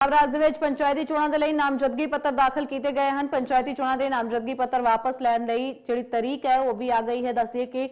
ਰਾਜ ਦੇ ਵਿੱਚ ਪੰਚਾਇਤੀ ਚੋਣਾਂ ਦੇ ਲਈ ਨਾਮਜ਼ਦਗੀ ਪੱਤਰ ਦਾਖਲ ਕੀਤੇ ਗਏ ਹਨ। ਪੰਚਾਇਤੀ ਚੋਣਾਂ ਦੇ ਨਾਮਜ਼ਦਗੀ ਪੱਤਰ ਵਾਪਸ ਲੈਣ ਲਈ ਜਿਹੜੀ ਤਰੀਕ ਹੈ, ਉਹ ਵੀ ਆ ਗਈ ਹੈ। ਦੱਸਿਏ ਕਿ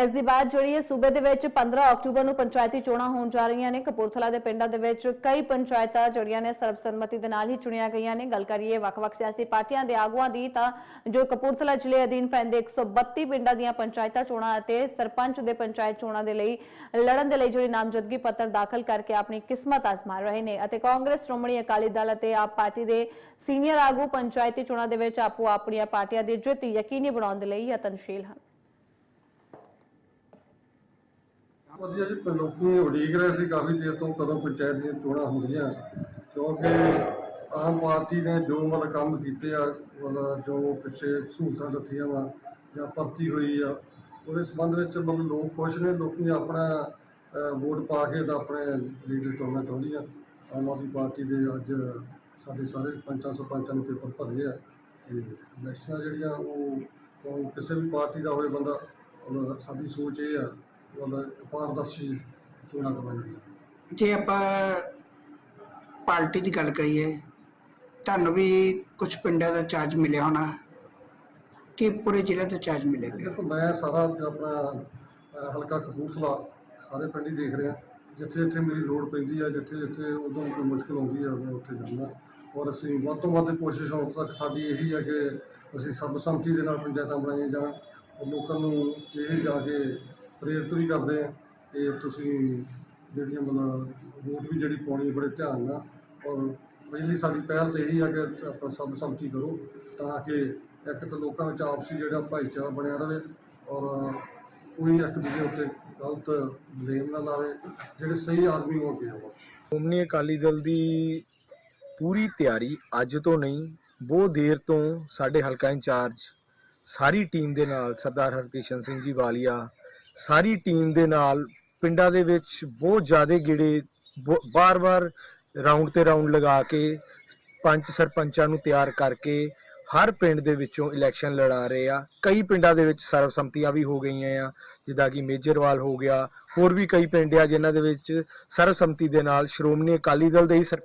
ਇਸ ਦੀ ਬਾਅਦ ਜਿਹੜੀ ਹੈ ਸੂਬੇ ਦੇ ਵਿੱਚ 15 ਅਕਤੂਬਰ ਨੂੰ ਪੰਚਾਇਤੀ ਚੋਣਾਂ ਹੋਣ ਜਾ ਰਹੀਆਂ ਨੇ। ਕਪੂਰਥਲਾ ਦੇ ਪਿੰਡਾਂ ਦੇ ਵਿੱਚ ਕਈ ਪੰਚਾਇਤਾਂ ਜਿਹੜੀਆਂ ਨੇ ਸਰਬਸੰਮਤੀ ਦੇ ਨਾਲ ਹੀ ਚੁਣੀਆਂ ਗਈਆਂ ਨੇ। ਗੱਲ ਕਰੀਏ ਵੱਖ-ਵੱਖ ਸਿਆਸੀ ਪਾਰਟੀਆਂ ਦੇ ਆਗੂਆਂ ਦੀ, ਤਾਂ ਜੋ ਕਪੂਰਥਲਾ ਜ਼ਿਲ੍ਹੇ ਅਧੀਨ ਪੈਂਦੇ 132 ਪਿੰਡਾਂ ਦੀਆਂ ਪੰਚਾਇਤਾਂ ਚੋਣਾਂ ਅਤੇ ਸਰਪੰਚ ਦੇ ਪੰਚਾਇਤ ਚੋਣਾਂ ਦੇ ਲਈ ਲੜਨ ਦੇ ਲਈ ਜਿਹੜੀ ਨਾਮਜ਼ਦਗੀ ਪੱਤਰ ਦਾਖਲ ਕਰਕੇ ਆਪਣੀ ਕਿਸਮਤ ਆਜ਼ਮਾ ਰਹੇ ਨੇ ਅਤੇ ਕਾਂਗਰਸ ਸ਼੍ਰੋਮਣੀ ਅਕਾਲੀ ਦਲ ਅਤੇ ਆਪ ਪਾਰਟੀ ਦੇ ਸੀਨੀਅਰ ਆਗੂ ਪੰਚਾਇਤੀ ਚੋਣਾਂ ਦੇ ਵਿੱਚ ਆਪੋ ਆਪਣੀਆਂ ਪਾਰਟੀਆਂ ਦੀ ਜਿੱਤ ਯਕੀਨੀ ਬਣਾਉਣ ਦੇ ਲਈ ਯਤਨਸ਼ੀਲ ਹਨ। ਵਧੀਆ ਜੀ ਲੋਕੀ ਉਡੀਕ ਰਹੇ ਸੀ ਕਾਫੀ ਦੇਰ ਤੋਂ ਕਦੋਂ ਪੰਚਾਇਤ ਦੀਆਂ ਚੋਣਾਂ ਹੁੰਦੀਆਂ, ਕਿਉਂਕਿ ਆਮ ਪਾਰਟੀ ਨੇ ਜੋ ਮਤਲਬ ਕੰਮ ਕੀਤੇ ਆ, ਮਤਲਬ ਜੋ ਪਿੱਛੇ ਸਹੂਲਤਾਂ ਦਿੱਤੀਆਂ ਵਾ ਜਾਂ ਭਰਤੀ ਹੋਈ ਆ, ਉਹਦੇ ਸੰਬੰਧ ਵਿੱਚ ਮਤਲਬ ਲੋਕ ਖੁਸ਼ ਨੇ, ਲੋਕੀ ਆਪਣਾ ਵੋਟ ਪਾ ਕੇ ਤਾਂ ਆਪਣੇ ਲੀਡਰ ਚੁਣਨਾ ਚਾਹੁੰਦੀਆਂ। ਆਮ ਆਦਮੀ ਪਾਰਟੀ ਦੇ ਅੱਜ ਸਾਡੇ ਸਾਰੇ ਪੰਚਾਂ ਸਰਪੰਚਾਂ ਨੇ ਪੇਪਰ ਭਰੇ ਆ ਤੇ ਇਲੈਕਸ਼ਨਾਂ ਜਿਹੜੀਆਂ ਉਹ ਕਿਸੇ ਵੀ ਪਾਰਟੀ ਦਾ ਹੋਵੇ ਬੰਦਾ ਸਾਡੀ ਸੋਚ ਇਹ ਆ ਮਤਲਬ ਪਾਰਦਰਸ਼ੀ ਚੋਣਾਂ ਕਰਵਾਉਣੀਆਂ ਜੇ ਆਪਾਂ ਪਾਰਟੀ ਦੀ ਗੱਲ ਕਰੀਏ ਤੁਹਾਨੂੰ ਵੀ ਕੁਝ ਪਿੰਡਾਂ ਦਾ ਚਾਰਜ ਮਿਲਿਆ ਹੋਣਾ? ਕਿ ਪੂਰੇ ਜ਼ਿਲ੍ਹੇ ਦਾ ਚਾਰਜ ਮਿਲੇਗਾ ਮੈਂ ਸਾਰਾ ਆਪਣਾ ਹਲਕਾ ਕਪੂਰਥਲਾ ਸਾਰੇ ਪਿੰਡ ਹੀ ਦੇਖ ਰਿਹਾ। ਜਿੱਥੇ ਜਿੱਥੇ ਮੇਰੀ ਲੋੜ ਪੈਂਦੀ ਆ, ਜਿੱਥੇ ਜਿੱਥੇ ਉਦੋਂ ਕੋਈ ਮੁਸ਼ਕਲ ਆਉਂਦੀ ਆ ਮੈਂ ਉੱਥੇ ਜਾਂਦਾ। ਔਰ ਅਸੀਂ ਵੱਧ ਤੋਂ ਵੱਧ ਕੋਸ਼ਿਸ਼ ਹੁਣ ਤੱਕ ਸਾਡੀ ਇਹੀ ਹੈ ਕਿ ਅਸੀਂ ਸਰਬਸੰਮਤੀ ਦੇ ਨਾਲ ਪੰਚਾਇਤਾਂ ਬਣਾਈਆਂ ਜਾਣ। ਔਰ ਲੋਕਾਂ ਨੂੰ ਇਹ ਜਾ ਕੇ ਪ੍ਰੇਰਿਤ ਵੀ ਕਰਦੇ ਆ ਕਿ ਤੁਸੀਂ ਜਿਹੜੀਆਂ ਮਤਲਬ ਵੋਟ ਵੀ ਜਿਹੜੀ ਪਾਉਣੀ ਹੈ ਬੜੇ ਧਿਆਨ ਨਾਲ। ਔਰ ਪਹਿਲੀ ਸਾਡੀ ਪਹਿਲ ਤੇ ਇਹੀ ਹੈ ਕਿ ਆਪਾਂ ਸਰਬਸੰਮਤੀ ਕਰੋ ਤਾਂ ਕਿ ਇੱਕ ਤਾਂ ਲੋਕਾਂ ਵਿੱਚ ਆਪਸੀ ਜਿਹੜਾ ਭਾਈਚਾਰਾ ਬਣਿਆ ਰਹੇ। ਔਰ ਕੋਈ ਇੱਕ ਦੂਜੇ ਉੱਤੇ ਗਲਤ ਬਲੇਮ ਨਾ ਲਾਵੇ, ਜਿਹੜੇ ਸਹੀ ਆਦਮੀ ਹੋ ਅੱਗੇ ਆਵਣ ਸ਼੍ਰੋਮਣੀ ਅਕਾਲੀ ਦਲ ਦੀ ਪੂਰੀ ਤਿਆਰੀ ਅੱਜ ਤੋਂ ਨਹੀਂ, ਬਹੁਤ ਦੇਰ ਤੋਂ ਸਾਡੇ ਹਲਕਾ ਇੰਚਾਰਜ, ਸਾਰੀ ਟੀਮ ਦੇ ਨਾਲ ਸਰਦਾਰ ਹਰਕ੍ਰਿਸ਼ਨ ਸਿੰਘ ਜੀ ਵਾਲੀਆ, ਸਾਰੀ ਟੀਮ ਦੇ ਨਾਲ ਪਿੰਡਾਂ ਦੇ ਵਿੱਚ ਬਹੁਤ ਜ਼ਿਆਦਾ ਗੇੜੇ ਬਾਰ-ਬਾਰ ਰਾਉਂਡ ਤੇ ਰਾਉਂਡ ਲਗਾ ਕੇ ਪੰਚ ਸਰਪੰਚਾਂ ਨੂੰ ਤਿਆਰ ਕਰਕੇ ਹਰ ਪਿੰਡ ਦੇ ਵਿੱਚੋਂ ਇਲੈਕਸ਼ਨ ਲੜਾ ਰਹੇ ਆ। ਕਈ ਪਿੰਡਾਂ ਦੇ ਵਿੱਚ ਸਰਬਸੰਮਤੀਆਂ ਵੀ ਹੋ ਗਈਆਂ ਆ, ਜਿੱਦਾਂ ਕਿ ਮੇਜਰਵਾਲ ਹੋ ਗਿਆ। ਹੋਰ ਵੀ ਕਈ ਪਿੰਡ ਆ ਜਿਨ੍ਹਾਂ ਦੇ ਵਿੱਚ ਸਰਬਸੰਮਤੀ ਦੇ ਨਾਲ ਸ਼੍ਰੋਮਣੀ ਅਕਾਲੀ ਦਲ ਦੇ ਹੀ ਸਰ